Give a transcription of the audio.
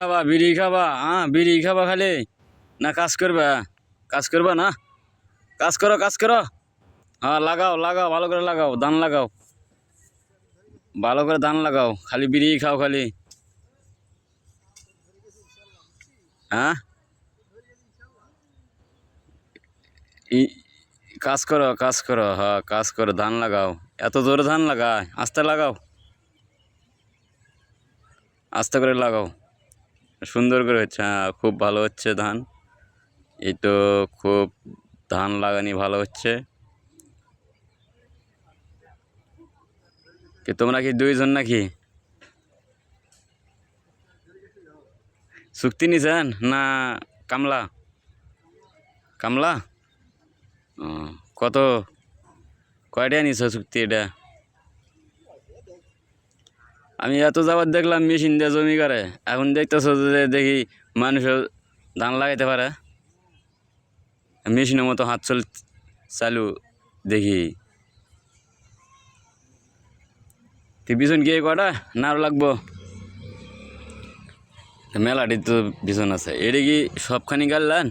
খাবা, বিড়ি খাবা হ্যাঁ বিড়ি খাবা খালি। না, কাজ করবা কাজ করবা না। কাজ করো কাজ করো। হ্যাঁ লাগাও লাগাও, ভালো করে লাগাও, ধান লাগাও। ভালো করে ধান লাগাও, খালি বিড়ি খাও খালি। হ্যাঁ কাজ করো কাজ করো হ্যাঁ কাজ করো, ধান লাগাও। এত জোরে ধান লাগায়, আস্তে লাগাও। আস্তে করে লাগাও। সুন্দর করে হচ্ছে হ্যাঁ খুব ভালো হচ্ছে ধান। এই তো খুব ধান লাগানি ভালো হচ্ছে। কি তোমরা কি দুইজন নাকি? চুক্তি নিছেন? না কামলা? কামলা? কত? কয়টা নিছ চুক্তি এটা? আমি এত যাবার দেখলাম মেশিন দিয়ে জমি করে। এখন দেখতেছো যে দেখি মানুষও ধান লাগাইতে পারে। মেশিনের মতো হাত চল চালু দেখি। তুই বিছন গিয়ে কটা? না লাগবো। মেলাটি তো বিছন আছে। এটা কি সবখানি গাড়লেন